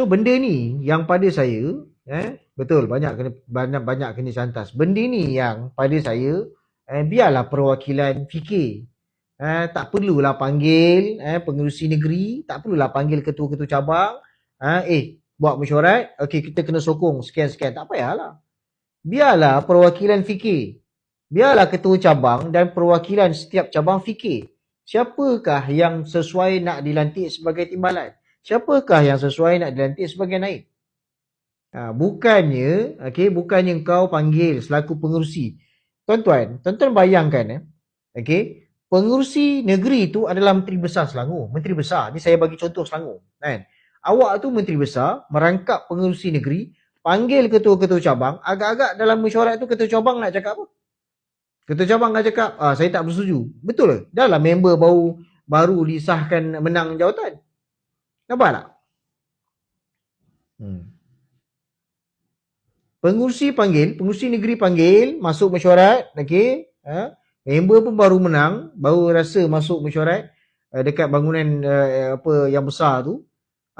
So benda ni yang pada saya eh betul banyak kena banyak banyak kena cantas. Benda ni yang pada saya eh biarlah perwakilan fikir. Eh tak perlulah panggil eh pengerusi negeri, tak perlulah panggil ketua-ketua cabang. Eh, eh buat mesyuarat, okey kita kena sokong sekian-sekian. Tak payahlah. Biarlah perwakilan fikir. Biarlah ketua cabang dan perwakilan setiap cabang fikir. Siapakah yang sesuai nak dilantik sebagai timbalan? Siapakah yang sesuai nak dilantik sebagai naib? Ha, bukannya, okay, bukannya kau panggil selaku pengurusi. Tuan-tuan, tuan-tuan bayangkan eh. Okay, pengurusi negeri itu adalah Menteri Besar Selangor. Menteri Besar, ni saya bagi contoh Selangor. Kan? Awak tu Menteri Besar, merangkap pengurusi negeri, panggil ketua-ketua cabang, agak-agak dalam mesyuarat tu ketua cabang nak cakap apa? Ketua cabang nak cakap, ah, saya tak bersetuju. Betul ke? Dah lah member baru baru disahkan menang jawatan. Nampak tak? Hmm. Pengurusi panggil, pengurusi negeri panggil, masuk mesyuarat, okey. Ha? Member pun baru menang, baru rasa masuk mesyuarat uh, dekat bangunan uh, apa yang besar tu.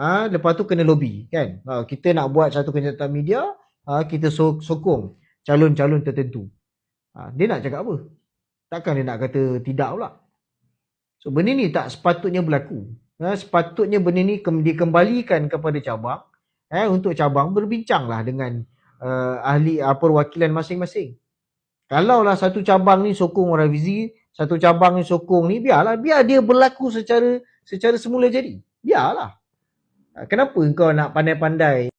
Ha? lepas tu kena lobby, kan? Ha, kita nak buat satu kenyataan media, ha? kita so- sokong calon-calon tertentu. Ha? dia nak cakap apa? Takkan dia nak kata tidak pula? So benda ni tak sepatutnya berlaku. Ha, sepatutnya benda ni dikembalikan kepada cabang eh, untuk cabang berbincanglah dengan uh, ahli uh, perwakilan masing-masing. Kalaulah satu cabang ni sokong revisi, satu cabang ni sokong ni, biarlah. Biar dia berlaku secara secara semula jadi. Biarlah. Kenapa kau nak pandai-pandai